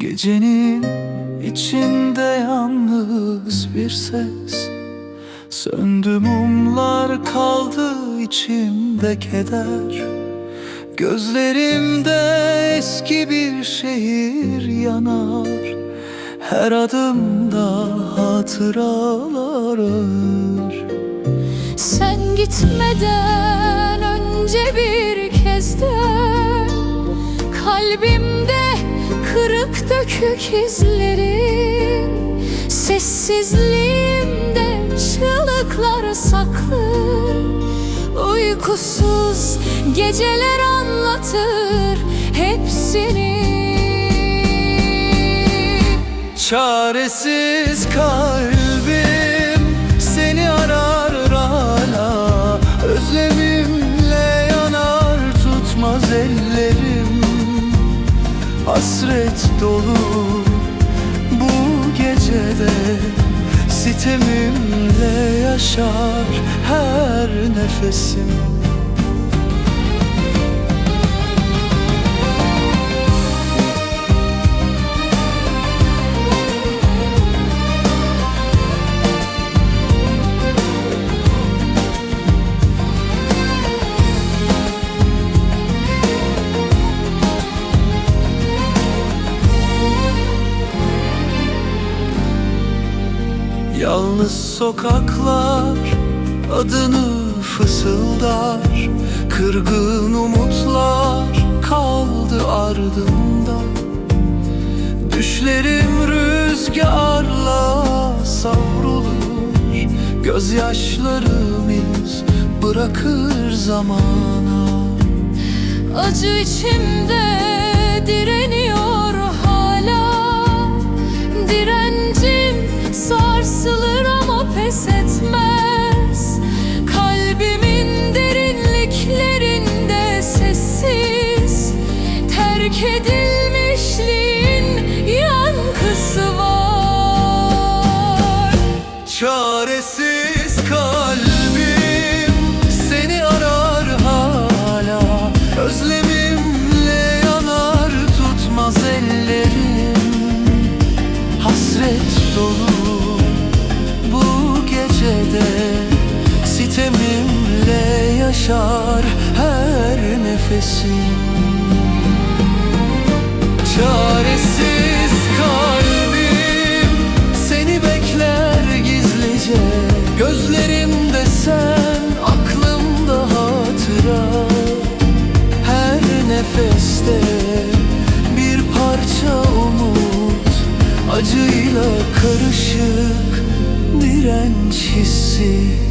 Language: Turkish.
Gecenin içinde yalnız bir ses. Söndü mumlar kaldı içimde keder. Gözlerimde eski bir şehir yanar. Her adımda hatıralar ağır. Sen gitmeden önce bir kez dön Kalbimde kırık izlerin Sessizliğimde çığlıklar saklı. Uykusuz geceler anlatır hepsini. Çaresiz kalbim Hasret dolu bu gecede Sitemimle yaşar her nefesim Yalnız sokaklar adını fısıldar. Kırgın umutlar kaldı ardında. Düşlerim rüzgarla savrulur. Gözyaşlarımız bırakır zamana. Acı içimde direniyor pes etmez. Kalbimin derinliklerinde sessiz Terk edilmişliğin Çaresiz kalbim seni bekler gizlice. Gözlerimde sen aklımda hatıra. Her nefeste bir parça umut. Acıyla karışık direnç hissi